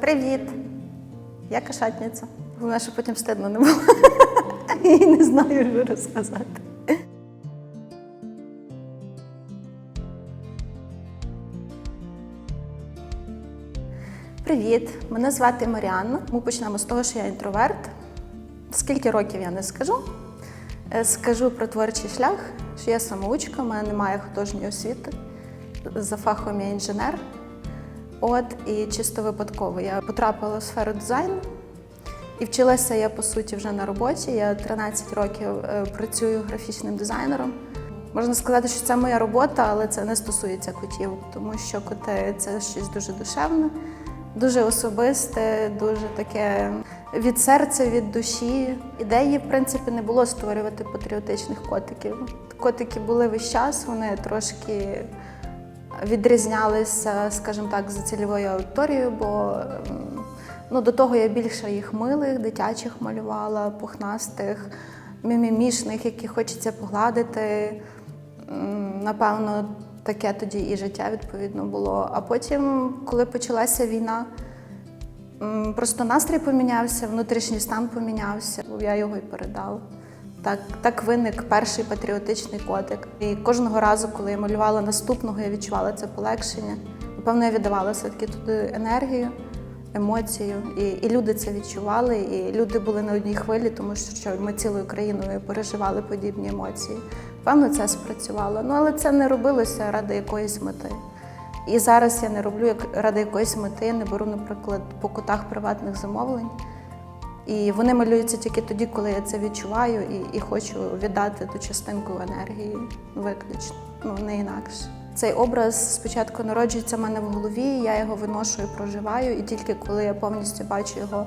Привіт! Я кошатниця. Головне, що потім стидно не було. І не знаю, що розказати. Привіт! Мене звати Маріанна. Ми почнемо з того, що я інтроверт. Скільки років я не скажу. Е, Скажу про творчий шлях, що я самоучка, в мене немає художньої освіти. За фахом я інженер. От і чисто випадково я потрапила в сферу дизайну. І вчилася я по суті вже на роботі. Я 13 років е, працюю графічним дизайнером. Можна сказати, що це моя робота, але це не стосується котів, тому що коти це щось дуже душевне, дуже особисте, дуже таке від серця, від душі. Ідеї, в принципі, не було створювати патріотичних котиків. Котики були весь час, вони трошки відрізнялися, скажімо так, за цільовою аудиторією, бо ну, до того я більше їх милих, дитячих малювала, пухнастих, мімімішних, які хочеться погладити. Напевно, таке тоді і життя відповідно було. А потім, коли почалася війна, просто настрій помінявся, внутрішній стан помінявся. Я його і передала. Так, так виник перший патріотичний котик. І кожного разу, коли я малювала наступного, я відчувала це полегшення. Напевно, я віддавала все-таки туди енергію, емоцію. І, і люди це відчували, і люди були на одній хвилі, тому що ми цілою країною переживали подібні емоції. Певно, це спрацювало. Ну, але це не робилося ради якоїсь мети. І зараз я не роблю як ради якоїсь мети, не беру, наприклад, по котах приватних замовлень. І вони малюються тільки тоді, коли я це відчуваю і, і хочу віддати ту частинку енергії виключно, ну не інакше. Цей образ спочатку народжується в мене в голові, я його виношу і проживаю, і тільки коли я повністю бачу його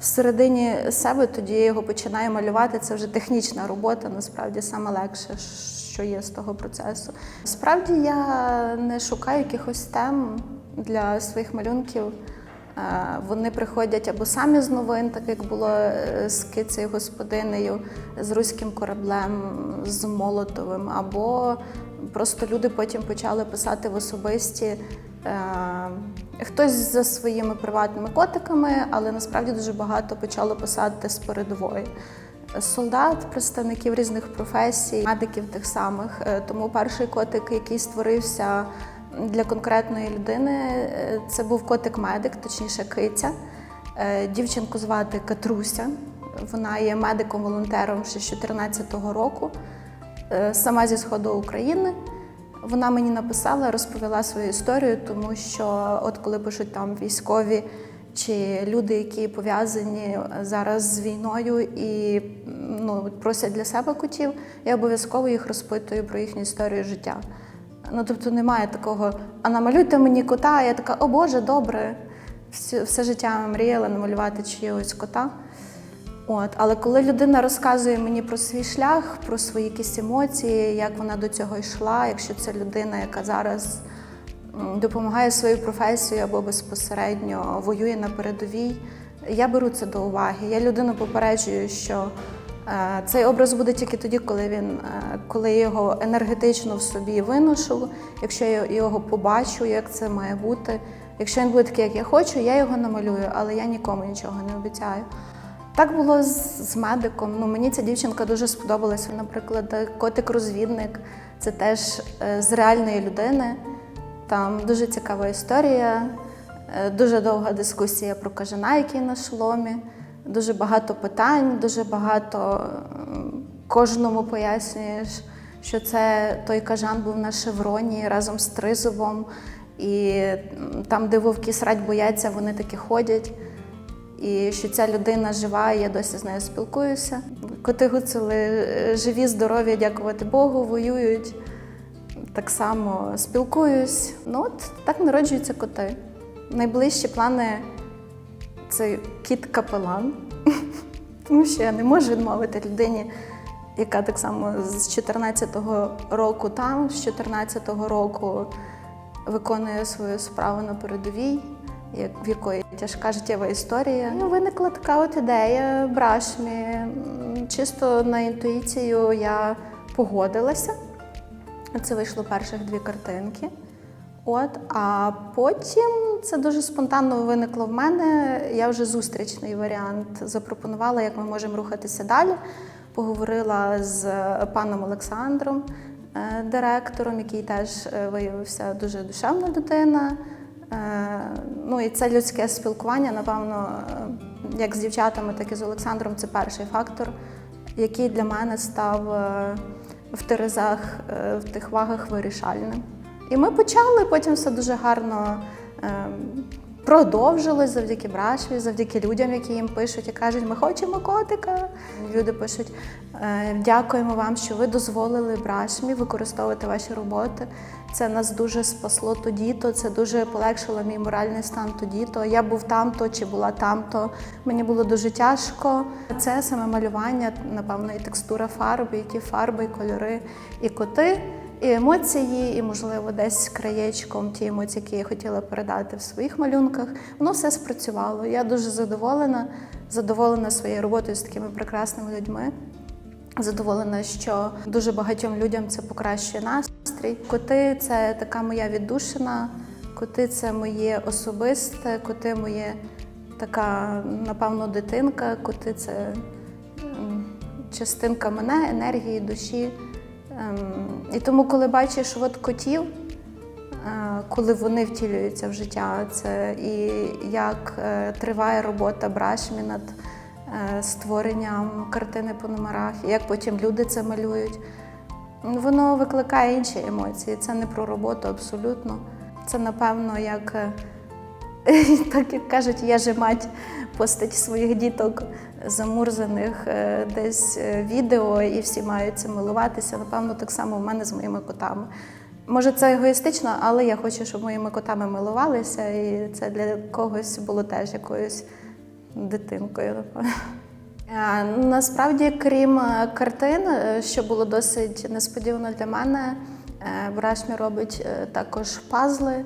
всередині себе, тоді я його починаю малювати. Це вже технічна робота, насправді саме легше, що є з того процесу. Справді я не шукаю якихось тем для своїх малюнків. Е, Вони приходять або самі з новин, так як було е, з кицею господинею, з руським кораблем, з Молотовим, або просто люди потім почали писати в особисті. е, Хтось за своїми приватними котиками, але насправді дуже багато почало писати з передової. Солдат, представників різних професій, медиків тих самих. Е, Тому перший котик, який створився для конкретної людини, е, це був котик-медик, точніше киця. Е, Дівчинку звати Катруся. Вона є медиком-волонтером ще з 2014 року, Е, сама зі сходу України. Вона мені написала, розповіла свою історію, тому що от коли пишуть там військові чи люди, які пов'язані зараз з війною і ну, просять для себе котів, я обов'язково їх розпитую про їхню історію життя. Ну тобто немає такого, а намалюйте мені кота, я така, о Боже, добре. Все, все життя мріяла намалювати чиїгось кота. От, але коли людина розказує мені про свій шлях, про свої якісь емоції, як вона до цього йшла, якщо це людина, яка зараз допомагає своєю професією або безпосередньо воює на передовій, я беру це до уваги. Я людину попереджую, що цей образ буде тільки тоді, коли він, е, коли його енергетично в собі виношу, якщо я його побачу, як це має бути. Якщо він буде такий, як я хочу, я його намалюю, але я нікому нічого не обіцяю. Так було з, медиком. Ну, мені ця дівчинка дуже сподобалася. Наприклад, котик-розвідник це теж е, з реальної людини. Там дуже цікава історія, е, дуже довга дискусія про кажана, який на шоломі, дуже багато питань, дуже багато кожному пояснюєш, що це той кажан був на шевроні разом з тризубом. І там, де вовки срать бояться, вони таки ходять. І що ця людина жива, я досі з нею спілкуюся. Коти гуцули е, живі, здорові, дякувати Богу, воюють. Так само спілкуюсь. Ну от так народжуються коти. Найближчі плани це кіт-капелан, тому що я не можу відмовити людині, яка так само з 14-го року там, з 14-го року виконує свою справу на передовій, в якої тяжка життєва історія. Ну, виникла така от ідея брашмі. Чисто на інтуїцію я погодилася. Це вийшло перших дві картинки. От, а потім це дуже спонтанно виникло в мене. Я вже зустрічний варіант запропонувала, як ми можемо рухатися далі. Поговорила з паном Олександром, е, директором, який теж е, виявився дуже душевна. Е, Ну і це людське спілкування, напевно, е, як з дівчатами, так і з Олександром. Це перший фактор, який для мене став е, в терезах, е, в тих вагах вирішальним. І ми почали, потім все дуже гарно е, продовжилось завдяки брашві, завдяки людям, які їм пишуть і кажуть, ми хочемо котика. Люди пишуть, «Е, дякуємо вам, що ви дозволили брашмі використовувати ваші роботи. Це нас дуже спасло тоді-то, це дуже полегшило мій моральний стан тоді-то. Я був там-то чи була там-то. Мені було дуже тяжко. Це саме малювання, напевно, і текстура фарби, і ті фарби, і кольори, і коти. І емоції, і, можливо, десь краєчком ті емоції, які я хотіла передати в своїх малюнках, воно все спрацювало. Я дуже задоволена, задоволена своєю роботою з такими прекрасними людьми. Задоволена, що дуже багатьом людям це покращує настрій. Коти це така моя віддушина, коти це моє особисте, коти моє така, напевно, дитинка, коти це частинка мене, енергії, душі. Ем, І тому, коли бачиш от котів, е, коли вони втілюються в життя, це і як е, триває робота брашмі над е, створенням картини по номерах, і як потім люди це малюють, воно викликає інші емоції. Це не про роботу абсолютно. Це, напевно, як. Так як кажуть, я же мать постать своїх діток замурзаних е, десь е, відео, і всі мають цим милуватися. Напевно, так само в мене з моїми котами. Може, це егоїстично, але я хочу, щоб моїми котами милувалися, і це для когось було теж якоюсь дитинкою. Насправді, крім е, картин, що було досить несподівано для мене, Брашмі робить також пазли,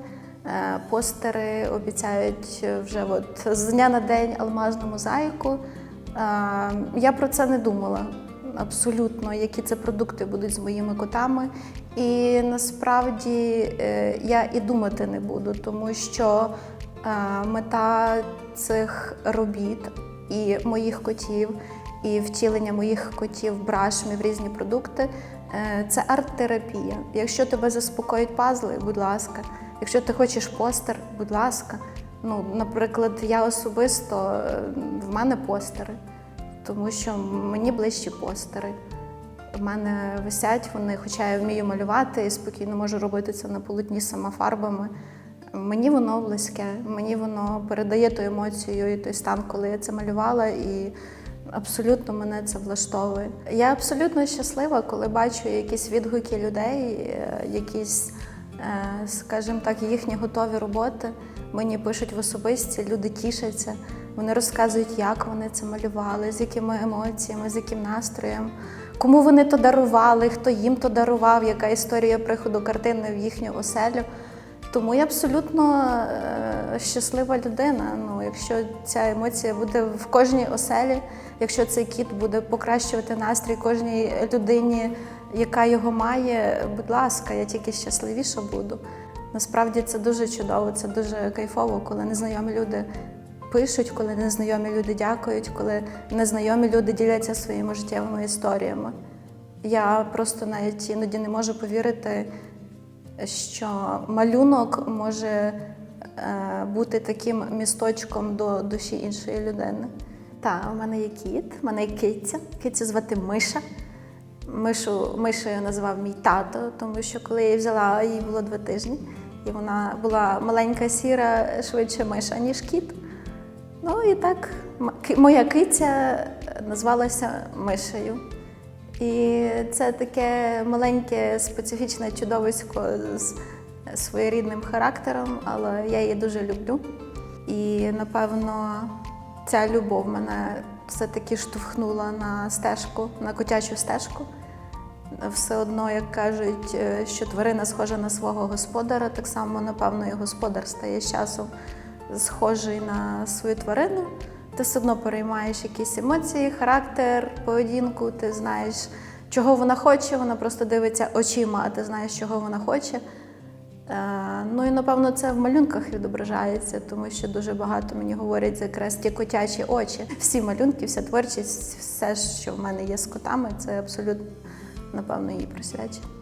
постери, обіцяють е, вже от з дня на день алмазну мозаїку. Е, Я про це не думала абсолютно, які це продукти будуть з моїми котами. І насправді е, я і думати не буду, тому що е, мета цих робіт і моїх котів, і втілення моїх котів брашмі в різні продукти е, це арт-терапія. Якщо тебе заспокоїть пазли, будь ласка. Якщо ти хочеш постер, будь ласка. Ну, наприклад, я особисто е, в мене постери, тому що мені ближчі постери. В мене висять вони, хоча я вмію малювати і спокійно можу робити це на полотні сама фарбами. Мені воно близьке, мені воно передає ту емоцію і той стан, коли я це малювала, і абсолютно мене це влаштовує. Я абсолютно щаслива, коли бачу якісь відгуки людей, е, якісь, скажімо так, їхні готові роботи. Мені пишуть в особисті, люди тішаться, вони розказують, як вони це малювали, з якими емоціями, з яким настроєм, кому вони то дарували, хто їм то дарував, яка історія приходу картини в їхню оселю. Тому я абсолютно е, щаслива людина. Ну, якщо ця емоція буде в кожній оселі, якщо цей кіт буде покращувати настрій кожній людині, яка його має, будь ласка, я тільки щасливіша буду. Насправді це дуже чудово, це дуже кайфово, коли незнайомі люди пишуть, коли незнайомі люди дякують, коли незнайомі люди діляться своїми життєвими історіями. Я просто навіть іноді не можу повірити, що малюнок може е, бути таким місточком до душі іншої людини. Так, у мене є кіт, у мене є киця. Кицю звати Миша. Мишу, Мишею назвав мій тато, тому що коли я її взяла, їй було два тижні, і вона була маленька сіра, швидше миша, ніж кіт. Ну і так моя киця назвалася Мишею. І це таке маленьке специфічне чудовисько з своєрідним характером, але я її дуже люблю. І напевно ця любов мене все-таки штовхнула на стежку, на котячу стежку. Все одно, як кажуть, е, що тварина схожа на свого господара, так само, напевно, і господар стає з часом схожий на свою тварину. Ти все одно переймаєш якісь емоції, характер, поведінку, ти знаєш, чого вона хоче, вона просто дивиться очима, а ти знаєш, чого вона хоче. Е, Ну і напевно це в малюнках відображається, тому що дуже багато мені говорять якраз ті котячі очі. Всі малюнки, вся творчість, все, що в мене є з котами, це абсолютно напевно її присвячено.